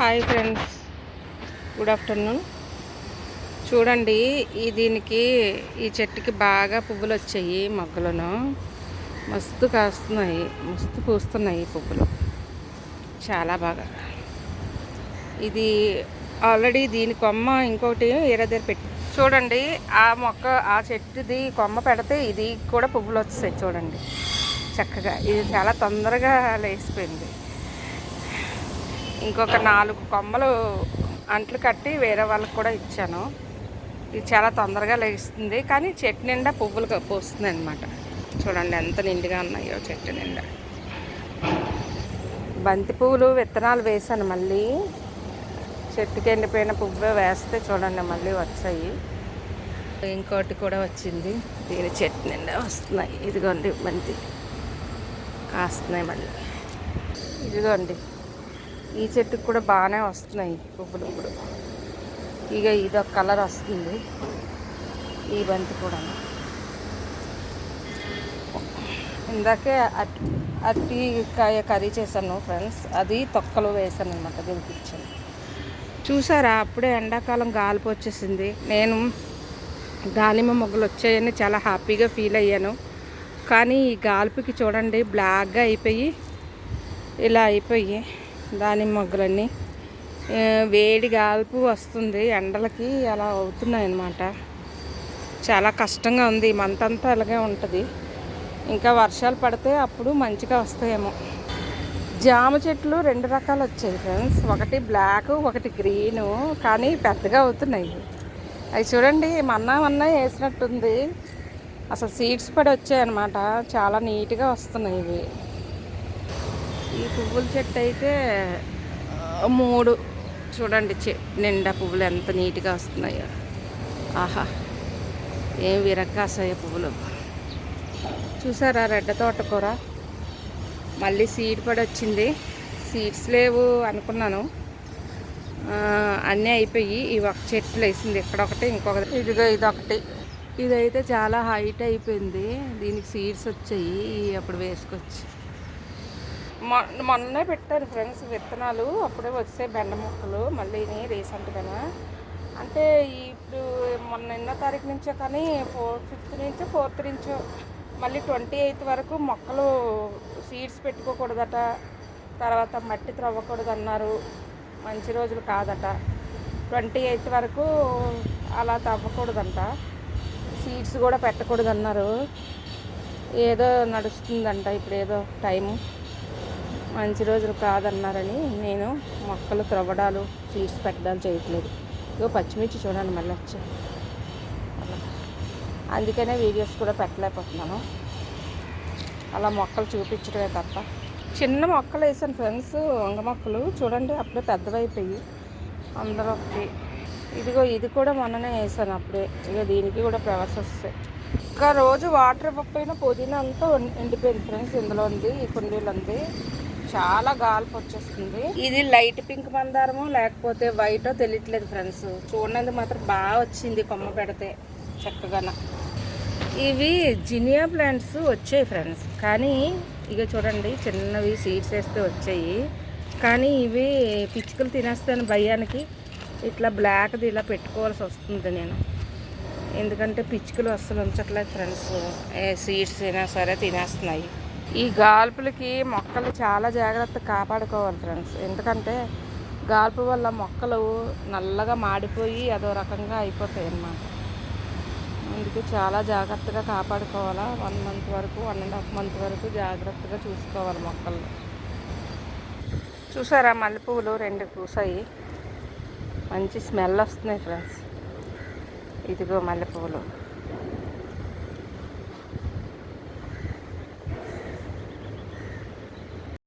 Hi friends. Good afternoon. చూడండి ఈ దీనికి ఈ చెట్టుకి బాగా పువ్వులు వచ్చాయి మొగ్గలను. మస్తు కాస్తున్నాయి మస్తు పూస్తున్నాయి పువ్వులు. చాలా బాగా. ఇది ఆల్రెడీ దీని కొమ్మ ఇంకోటి ఏరే దగ్గర పెట్టి చూడండి ఆ మొక్క ఆ చెట్టుది కొమ్మ పెడితే ఇది కూడా పువ్వులు వస్తాయి చూడండి. చక్కగా ఇది చాలా తొందరగా లేచిపోయింది. ఇంకొక నాలుగు కొమ్మలు అంట్లు కట్టి వేరే వాళ్ళకి కూడా ఇచ్చాను. ఇది చాలా తొందరగా లేస్తుంది. కానీ చెట్టు నిండా పువ్వులు పోస్తుంది అనమాట చూడండి ఎంత నిండుగా ఉన్నాయో చెట్టు నిండా. బంతి పువ్వులు విత్తనాలు వేసాను మళ్ళీ. చెట్టుకి ఎండిపోయిన పువ్వు వేస్తే చూడండి మళ్ళీ వచ్చాయి. ఇంకోటి కూడా వచ్చింది. దీని చెట్టు నిండా వస్తున్నాయి. ఇదిగోండి బంతి. కాస్తున్నాయి మళ్ళీ. ఇదిగోండి. ఈ చెట్టుకు కూడా బాగానే వస్తున్నాయి పువ్వులు ఇప్పుడు ఇక ఇదొక కలర్ వస్తుంది. ఈ బంతి కూడా. ఇందాకే అట్ అట్టి కాయ కర్రీ చేశాను ఫ్రెండ్స్. అది తొక్కలు వేసాను అనమాట దీనికి ఇచ్చాను చూసారా? అప్పుడే ఎండాకాలం గాలిపు వచ్చేసింది. నేను దానిమ్మ మొగ్గలు వచ్చాయని చాలా హ్యాపీగా ఫీల్ అయ్యాను. కానీ ఈ గాలిపుకి చూడండి బ్లాక్గా అయిపోయి ఇలా అయిపోయి. దానిమ్మ మొగ్గలన్నీ. వేడి గాల్పు వస్తుంది. ఎండలకి అలా అవుతున్నాయి అన్నమాట చాలా కష్టంగా ఉంది. ఈ మంత్ అంతా అలాగే ఉంటుంది. ఇంకా వర్షాలు పడితే అప్పుడు మంచిగా వస్తాయేమో. జామ చెట్లు రెండు రకాలు వచ్చాయి ఫ్రెండ్స్. ఒకటి బ్లాక్ ఒకటి గ్రీను. కానీ పెద్దగా అవుతున్నాయి. అవి చూడండి మన్నా మన్నా వేసినట్టుంది. అసలు సీడ్స్ పడి వచ్చాయన్నమాట. చాలా నీట్గా వస్తున్నాయి ఇవి. ఈ పువ్వుల చెట్టు అయితే మూడు. చూడండి చె నిండా పువ్వులు ఎంత నీట్గా వస్తున్నాయో. ఆహా. ఏం విరక్కాసాయ పువ్వులు. చూసారా రెడ్డ తోటకూర? మళ్ళీ సీడ్ పడి వచ్చింది. సీడ్స్ లేవు అనుకున్నాను. అన్నీ అయిపోయి ఈ ఒక చెట్లు వేసింది ఇక్కడొకటి ఇంకొకటి. ఇదిగో ఇదొకటి. ఇదైతే చాలా హైట్ అయిపోయింది. దీనికి సీడ్స్ వచ్చాయి. అప్పుడు వేసుకొచ్చి. మొన్నే పెట్టారు ఫ్రెండ్స్ విత్తనాలు. అప్పుడే వచ్చాయి బెండ మొక్కలు. మళ్ళీ రీసెంట్గానే. అంటే ఇప్పుడు మొన్న ఎన్నో తారీఖు నుంచో కానీ ఫోర్ ఫిఫ్త్ నుంచో ఫోర్త్ నుంచో మళ్ళీ ట్వంటీ ఎయిత్ వరకు మొక్కలు సీడ్స్ పెట్టుకోకూడదట. తర్వాత మట్టి త్రవ్వకూడదు అన్నారు మంచి రోజులు కాదట. ట్వంటీ ఎయిత్ వరకు అలా తవ్వకూడదంట సీడ్స్ కూడా పెట్టకూడదు అన్నారు ఏదో నడుస్తుందంట ఇప్పుడు ఏదో టైము. మంచి రోజులు కాదన్నారని నేను మొక్కలు త్రవ్వడాలు సీడ్స్ పెట్టడాలు చేయట్లేదు. ఇగో పచ్చిమిర్చి చూడండి మళ్ళీ వచ్చి. అందుకనే వీడియోస్ కూడా పెట్టలేకపోతున్నాను. అలా మొక్కలు చూపించడమే తప్ప. చిన్న మొక్కలు వేసాను ఫ్రెండ్స్ వంగ మొక్కలు. చూడండి అప్పుడే పెద్దవైపోయి. అందరూ ఒకటి. ఇదిగో ఇది కూడా మొన్ననే వేసాను అప్పుడే. ఇక దీనికి కూడా ఫ్లవర్స్ వస్తాయి. ఇంకా రోజు వాటర్ ఇవ్వకపోయినా పుదీనా అంతా ఎండిపోయింది ఫ్రెండ్స్ ఇందులో ఉంది ఈ కుండీలు ఉంది. చాలా గాల్పు వచ్చేస్తుంది. ఇది లైట్ పింక్ మందారమో లేకపోతే వైటో తెలియట్లేదు ఫ్రెండ్స్. చూడండి మాత్రం బాగా వచ్చింది కొమ్మ పెడితే చక్కగా ఇవి జినియా ప్లాంట్స్ వచ్చాయి ఫ్రెండ్స్. కానీ ఇక చూడండి చిన్నవి సీడ్స్ వేస్తే వచ్చాయి. కానీ ఇవి పిచ్చుకలు తినేస్తాను భయానికి. ఇట్లా బ్లాక్ది ఇలా పెట్టుకోవాల్సి వస్తుంది నేను. ఎందుకంటే పిచ్చుకలు అస్సలు ఉంచట్లేదు ఫ్రెండ్స్. ఏ సీడ్స్ అయినా సరే తినేస్తున్నాయి. ఈ గాల్పులకి మొక్కలు చాలా జాగ్రత్తగా కాపాడుకోవాలి ఫ్రెండ్స్ ఎందుకంటే గాల్పు వల్ల మొక్కలు నల్లగా మాడిపోయి అదో రకంగా అయిపోతాయి అన్నమాట. అందుకే చాలా జాగ్రత్తగా కాపాడుకోవాలా. వన్ మంత్ వరకు వన్ అండ్ హాఫ్ మంత్ వరకు జాగ్రత్తగా చూసుకోవాలి మొక్కలు చూసారా మల్లెపువ్వులు రెండు పూసాయి. మంచి స్మెల్ వస్తున్నాయి ఫ్రెండ్స్ ఇదిగో మల్లెపువ్వులు.